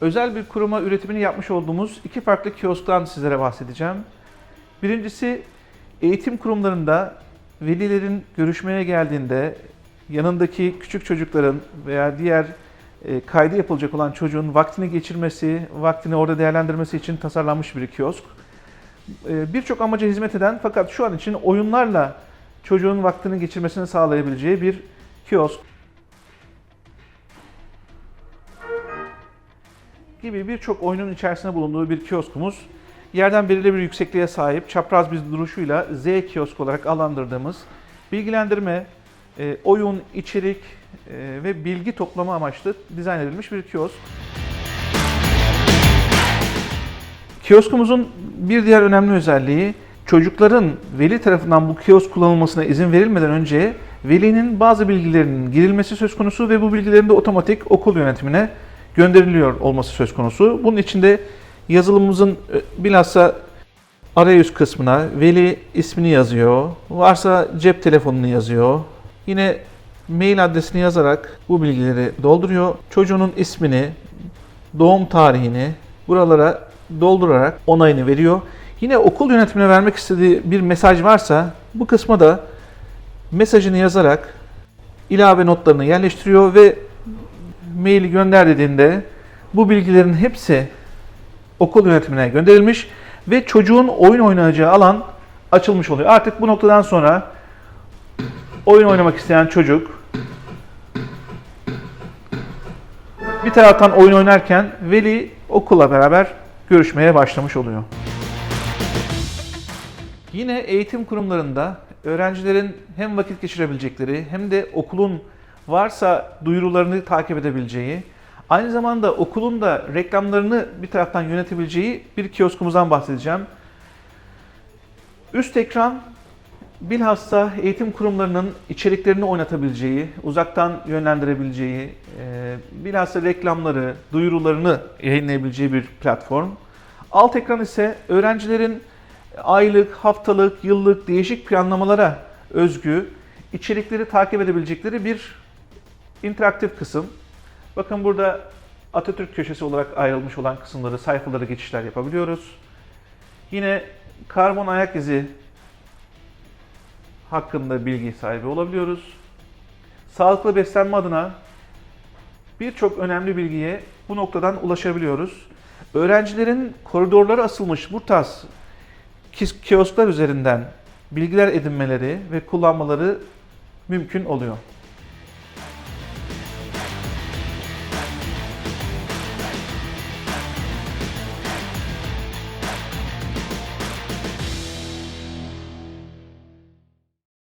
özel bir kuruma üretimini yapmış olduğumuz iki farklı kiosktan sizlere bahsedeceğim. Birincisi eğitim kurumlarında velilerin görüşmeye geldiğinde yanındaki küçük çocukların veya diğer e, kaydı yapılacak olan çocuğun vaktini geçirmesi, vaktini orada değerlendirmesi için tasarlanmış bir kiosk. E, Birçok amaca hizmet eden fakat şu an için oyunlarla çocuğun vaktini geçirmesini sağlayabileceği bir kiosk. Gibi birçok oyunun içerisinde bulunduğu bir kioskumuz. Yerden belirli bir yüksekliğe sahip, çapraz bir duruşuyla Z kiosk olarak adlandırdığımız bilgilendirme, e, oyun, içerik e, ve bilgi toplama amaçlı dizayn edilmiş bir kiosk. Kioskumuzun bir diğer önemli özelliği çocukların veli tarafından bu kiosk kullanılmasına izin verilmeden önce velinin bazı bilgilerinin girilmesi söz konusu ve bu bilgilerin de otomatik okul yönetimine gönderiliyor olması söz konusu. Bunun içinde yazılımımızın e, bilhassa arayüz kısmına veli ismini yazıyor. Varsa cep telefonunu yazıyor. Yine mail adresini yazarak bu bilgileri dolduruyor. Çocuğunun ismini, doğum tarihini buralara doldurarak onayını veriyor. Yine okul yönetimine vermek istediği bir mesaj varsa bu kısma da mesajını yazarak ilave notlarını yerleştiriyor ve maili gönder dediğinde bu bilgilerin hepsi okul yönetimine gönderilmiş ve çocuğun oyun oynayacağı alan açılmış oluyor. Artık bu noktadan sonra oyun oynamak isteyen çocuk bir taraftan oyun oynarken veli okulla beraber görüşmeye başlamış oluyor. Yine eğitim kurumlarında öğrencilerin hem vakit geçirebilecekleri hem de okulun varsa duyurularını takip edebileceği, aynı zamanda okulun da reklamlarını bir taraftan yönetebileceği bir kioskumuzdan bahsedeceğim. Üst ekran bilhassa eğitim kurumlarının içeriklerini oynatabileceği, uzaktan yönlendirebileceği, e, bilhassa reklamları, duyurularını yayınlayabileceği bir platform. Alt ekran ise öğrencilerin aylık, haftalık, yıllık değişik planlamalara özgü içerikleri takip edebilecekleri bir interaktif kısım. Bakın burada Atatürk köşesi olarak ayrılmış olan kısımları, sayfaları geçişler yapabiliyoruz. Yine karbon ayak izi hakkında bilgi sahibi olabiliyoruz. Sağlıklı beslenme adına birçok önemli bilgiye bu noktadan ulaşabiliyoruz. Öğrencilerin koridorlara asılmış bu tarz kiosklar üzerinden bilgiler edinmeleri ve kullanmaları mümkün oluyor.